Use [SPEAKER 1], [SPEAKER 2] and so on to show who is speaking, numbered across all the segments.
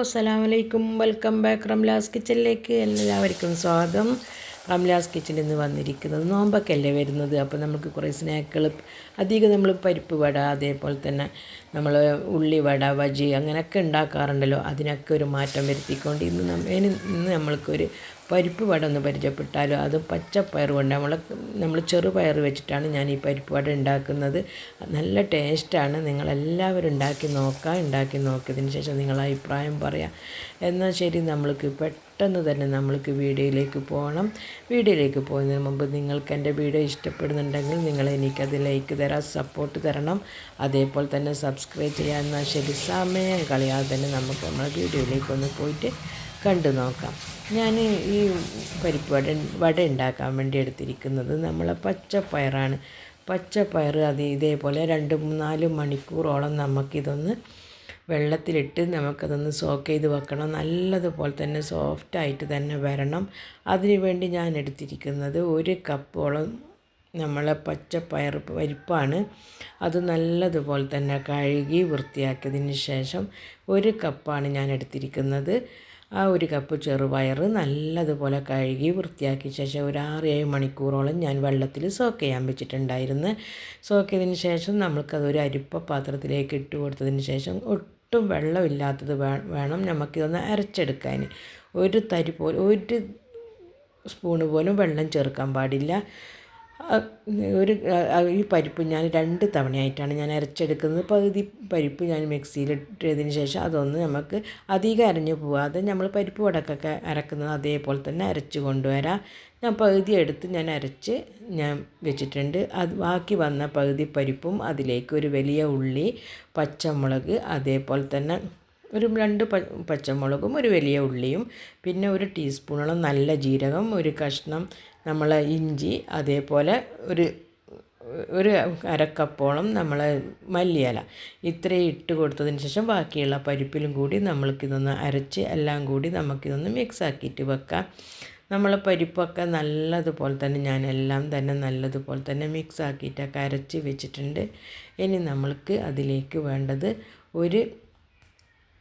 [SPEAKER 1] അസ്സലാമു അലൈക്കും welcome back Ramla's കിച്ചണിലേക്ക് എല്ലാവർക്കും സ്വാഗതം. റംലാസ് കിച്ചണിൽ നിന്ന് വന്നിരിക്കുന്നത് നോമ്പൊക്കെ അല്ലേ വരുന്നത്? അപ്പോൾ നമുക്ക് കുറേ സ്നാക്കുകൾ അധികം നമ്മൾ പരിപ്പ് വട അതേപോലെ തന്നെ നമ്മൾ ഉള്ളി വട വജി അങ്ങനെയൊക്കെ ഉണ്ടാക്കാറുണ്ടല്ലോ. അതിനൊക്കെ ഒരു മാറ്റം വരുത്തിക്കൊണ്ട് ഇന്ന് നമ്മൾ ഇന്ന് നമ്മൾക്കൊരു പരിപ്പ് വട ഒന്ന് പരിചയപ്പെട്ടാലോ? അത് പച്ചപ്പയർ കൊണ്ട് നമ്മൾ നമ്മൾ ചെറുപയർ വെച്ചിട്ടാണ് ഞാൻ ഈ പരിപ്പ് വട ഉണ്ടാക്കുന്നത്. നല്ല ടേസ്റ്റാണ്. നിങ്ങളെല്ലാവരും ഉണ്ടാക്കി നോക്കുക ഉണ്ടാക്കി നോക്കിയതിന് ശേഷം നിങ്ങൾ അഭിപ്രായം പറയാം. എന്നാൽ ശരി നമ്മൾക്ക് പെട്ടെന്ന് തന്നെ നമ്മൾക്ക് വീഡിയോയിലേക്ക് പോകണം. വീഡിയോയിലേക്ക് പോകുന്നതിന് മുമ്പ് നിങ്ങൾക്ക് എന്റെ വീഡിയോ ഇഷ്ടപ്പെടുന്നുണ്ടെങ്കിൽ നിങ്ങൾ എനിക്കത് ലൈക്ക് തരാം സപ്പോർട്ട് തരണം. അതേപോലെ തന്നെ സബ്സ്ക്രൈബ് ചെയ്യാൻ എന്നാൽ ശരി. സമയം കളയാതെ തന്നെ നമുക്ക് നമ്മുടെ വീഡിയോയിലേക്ക് ഒന്ന് പോയിട്ട് കണ്ടു നോക്കാം. ഞാൻ ഈ പരിപ്പ് വട വട ഉണ്ടാക്കാൻ വേണ്ടി എടുത്തിരിക്കുന്നത് നമ്മളെ പച്ചപ്പയറാണ്. പച്ചപ്പയർ അത് ഇതേപോലെ രണ്ട് നാല് മണിക്കൂറോളം നമുക്കിതൊന്ന് വെള്ളത്തിലിട്ട് നമുക്കതൊന്ന് സോക്ക് ചെയ്ത് വെക്കണം. നല്ലതുപോലെ തന്നെ സോഫ്റ്റായിട്ട് തന്നെ വരണം. അതിനുവേണ്ടി ഞാൻ എടുത്തിരിക്കുന്നത് ഒരു കപ്പോളം നമ്മളെ പയർ പരിപ്പാണ്. അത് നല്ലതുപോലെ തന്നെ കഴുകി വൃത്തിയാക്കിയതിന് ശേഷം ഒരു കപ്പാണ് ഞാൻ എടുത്തിരിക്കുന്നത്. ആ ഒരു കപ്പ് ചെറുപയർ നല്ലതുപോലെ കഴുകി വൃത്തിയാക്കിയ ശേഷം ഒരു ആറ് ഏഴ് മണിക്കൂറോളം ഞാൻ വെള്ളത്തിൽ സോക്ക് ചെയ്യാൻ വെച്ചിട്ടുണ്ടായിരുന്നു. സോക്ക് ചെയ്തതിന് ശേഷം നമ്മൾക്കതൊരു അരിപ്പ പാത്രത്തിലേക്ക് ഇട്ട് കൊടുത്തതിന് ശേഷം ഒട്ടും വെള്ളമില്ലാത്തത് വേണം നമുക്കിതൊന്ന് അരച്ചെടുക്കാൻ. ഒരു തരി പോലും ഒരു സ്പൂണ് പോലും വെള്ളം ചേർക്കാൻ പാടില്ല. ഒരു ഈ പരിപ്പ് ഞാൻ രണ്ട് തവണയായിട്ടാണ് ഞാൻ അരച്ചെടുക്കുന്നത്. പകുതി പരിപ്പ് ഞാൻ മിക്സിയിലിട്ടതിന് ശേഷം അതൊന്ന് നമുക്ക് അധികം അരഞ്ഞു പോവാതെ നമ്മൾ പരിപ്പ് വടക്കൊക്കെ അരക്കുന്നത് അതേപോലെ തന്നെ അരച്ച് കൊണ്ടുവരാം. ഞാൻ പകുതി എടുത്ത് ഞാൻ അരച്ച് ഞാൻ വെച്ചിട്ടുണ്ട്. അത് ബാക്കി വന്ന പകുതി പരിപ്പും അതിലേക്ക് ഒരു വലിയ ഉള്ളി പച്ചമുളക് അതേപോലെ തന്നെ ഒരു രണ്ട് പച്ചമുളകും ഒരു വലിയ ഉള്ളിയും പിന്നെ ഒരു ടീസ്പൂണോളം നല്ല ജീരകം ഒരു കഷ്ണം നമ്മൾ ഇഞ്ചി അതേപോലെ ഒരു ഒരു അരക്കപ്പോളം നമ്മൾ മല്ലിയില. ഇത്രയും ഇട്ട് കൊടുത്തതിന് ശേഷം ബാക്കിയുള്ള പരിപ്പിലും കൂടി നമ്മൾക്കിതൊന്ന് അരച്ച് എല്ലാം കൂടി നമുക്കിതൊന്ന് മിക്സ് ആക്കിയിട്ട് വെക്കാം. നമ്മൾ പരിപ്പൊക്കെ നല്ലതുപോലെ തന്നെ ഞാൻ എല്ലാം തന്നെ നല്ലതുപോലെ തന്നെ മിക്സ് ആക്കിയിട്ടൊക്കെ അരച്ച് വെച്ചിട്ടുണ്ട്. ഇനി നമ്മൾക്ക് അതിലേക്ക് വേണ്ടത് ഒരു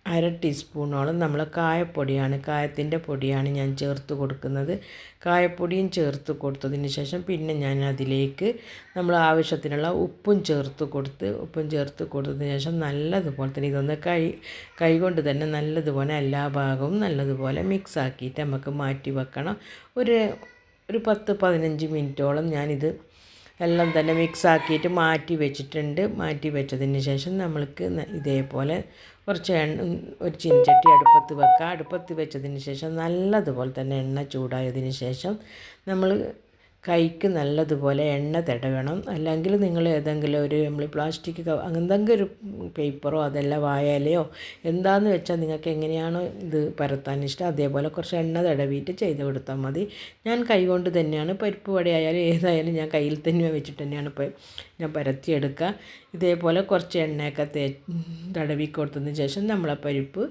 [SPEAKER 1] അര ടീസ്പൂണോളം നമ്മൾ കായപ്പൊടിയാണ് കായത്തിന്റെ പൊടിയാണ് ഞാൻ ചേർത്ത് കൊടുക്കുന്നത്. കായപ്പൊടിയും ചേർത്ത് കൊടുത്തതിന് ശേഷം പിന്നെ ഞാൻ അതിലേക്ക് നമ്മൾ ആവശ്യത്തിനുള്ള ഉപ്പും ചേർത്ത് കൊടുത്ത് ഉപ്പും ചേർത്ത് കൊടുത്തതിന് ശേഷം നല്ലതുപോലെ തന്നെ ഇതൊന്ന് കൈ കൈകൊണ്ട് തന്നെ നല്ലതുപോലെ എല്ലാ ഭാഗവും നല്ലതുപോലെ മിക്സ് ആക്കിയിട്ട് നമുക്ക് മാറ്റി വെക്കണം. ഒരു ഒരു പത്ത് പതിനഞ്ച് മിനിറ്റോളം ഞാനിത് എല്ലാം തന്നെ മിക്സ് ആക്കിയിട്ട് മാറ്റി വെച്ചിട്ടുണ്ട്. മാറ്റി വെച്ചതിന് ശേഷം നമ്മൾക്ക് ഇതേപോലെ കുറച്ച് എണ്ണ ഒരു ചീനച്ചട്ടി അടുപ്പത്ത് വെക്കുക അടുപ്പത്ത് വെച്ചതിന് ശേഷം നല്ലതുപോലെ തന്നെ എണ്ണ ചൂടായതിന് ശേഷം നമ്മൾ കൈക്ക് നല്ലതുപോലെ എണ്ണ തടവണം. അല്ലെങ്കിൽ നിങ്ങൾ ഏതെങ്കിലും ഒരു നമ്മൾ പ്ലാസ്റ്റിക് എന്തെങ്കിലും ഒരു പേപ്പറോ അതല്ല വായാലയോ എന്താണെന്ന് വെച്ചാൽ നിങ്ങൾക്ക് എങ്ങനെയാണോ ഇത് പരത്താൻ ഇഷ്ടം അതേപോലെ കുറച്ച് എണ്ണ തടവിയിട്ട് ചെയ്ത് കൊടുത്താൽ മതി. ഞാൻ കൈകൊണ്ട് തന്നെയാണ് പരിപ്പ് വടയായാലും ഏതായാലും ഞാൻ കയ്യിൽ തന്നെ വെച്ചിട്ട് തന്നെയാണ് ഞാൻ പരത്തിയെടുക്കുക. ഇതേപോലെ കുറച്ച് എണ്ണയൊക്കെ തേ തടവി കൊടുത്തതിന് ശേഷം നമ്മളെ പരിപ്പ്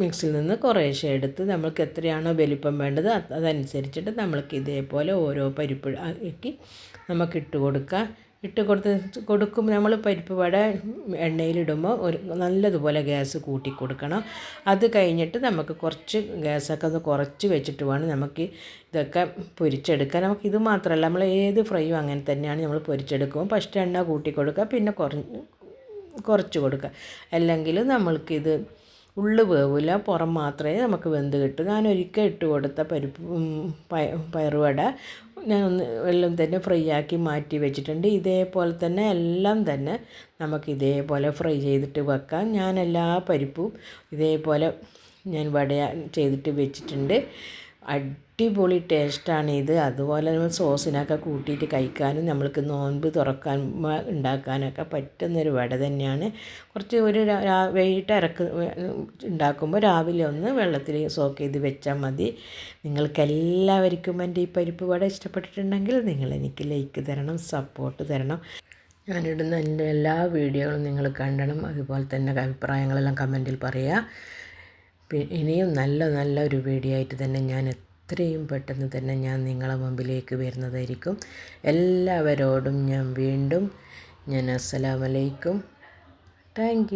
[SPEAKER 1] മിക്സിയിൽ നിന്ന് കുറേശ്ശെ എടുത്ത് നമ്മൾക്ക് എത്രയാണോ വലിപ്പം വേണ്ടത് അതനുസരിച്ചിട്ട് നമ്മൾക്ക് ഇതേപോലെ ഓരോ പരിപ്പ് ആക്കി നമുക്ക് ഇട്ട് കൊടുക്കാം. ഇട്ട് കൊടുത്ത് കൊടുക്കും നമ്മൾ പരിപ്പ് വട എണ്ണയിലിടുമ്പോൾ ഒരു നല്ലതുപോലെ ഗ്യാസ് കൂട്ടി കൊടുക്കണം. അത് കഴിഞ്ഞിട്ട് നമുക്ക് കുറച്ച് ഗ്യാസൊക്കെ ഒന്ന് കുറച്ച് വെച്ചിട്ട് വേണം നമുക്ക് ഇതൊക്കെ പൊരിച്ചെടുക്കാൻ. നമുക്ക് ഇത് മാത്രമല്ല നമ്മൾ ഏത് ഫ്രൈയും അങ്ങനെ തന്നെയാണ് നമ്മൾ പൊരിച്ചെടുക്കുമ്പോൾ ഫസ്റ്റ് എണ്ണ കൂട്ടി കൊടുക്കുക പിന്നെ കുറഞ്ഞ് കുറച്ച് കൊടുക്കുക. അല്ലെങ്കിൽ നമ്മൾക്കിത് ഉള്ളു വേവില്ല പുറം മാത്രമേ നമുക്ക് വെന്ത് കിട്ടൂ. ഞാൻ ഒരിക്കൽ ഇട്ട് കൊടുത്ത പരിപ്പ് പയറുവട ഞാൻ ഒന്ന് എല്ലാം തന്നെ ഫ്രൈ ആക്കി മാറ്റി വെച്ചിട്ടുണ്ട്. ഇതേപോലെ തന്നെ എല്ലാം തന്നെ നമുക്ക് ഇതേപോലെ ഫ്രൈ ചെയ്തിട്ട് വെക്കാം. ഞാൻ എല്ലാ പരിപ്പും ഇതേപോലെ ഞാൻ വട ചെയ്തിട്ട് വെച്ചിട്ടുണ്ട്. അടിപൊളി ടേസ്റ്റാണ് ഇത്. അതുപോലെ നമ്മൾ സോസിനൊക്കെ കൂട്ടിയിട്ട് കഴിക്കാനും നമ്മൾക്ക് നോൻപ് തുറക്കാൻ ഉണ്ടാക്കാനൊക്കെ പറ്റുന്നൊരു വട തന്നെയാണ്. കുറച്ച് ഒരു വൈകിട്ട് ഇറക്ക് ഉണ്ടാക്കുമ്പോൾ രാവിലെ ഒന്ന് വെള്ളത്തിൽ സോക്ക് ചെയ്ത് വെച്ചാൽ മതി. നിങ്ങൾക്ക് എല്ലാവർക്കും എന്റെ ഈ പരിപ്പ് വട ഇഷ്ടപ്പെട്ടിട്ടുണ്ടെങ്കിൽ നിങ്ങൾ എനിക്ക് ലൈക്ക് തരണം സപ്പോർട്ട് തരണം. ഞാനിടുന്ന എന്റെ എല്ലാ വീഡിയോകളും നിങ്ങൾ കണ്ടണം. അതുപോലെ തന്നെ അഭിപ്രായങ്ങളെല്ലാം കമന്റിൽ പറയുക. ഇനിയും നല്ല നല്ല ഒരു വീഡിയോ ആയിട്ട് തന്നെ ഞാൻ എത്രയും പെട്ടെന്ന് തന്നെ ഞാൻ നിങ്ങളെ മുമ്പിലേക്ക് വരുന്നതായിരിക്കും. എല്ലാവരോടും ഞാൻ വീണ്ടും ഞാൻ അസ്സലാമലൈക്കും താങ്ക്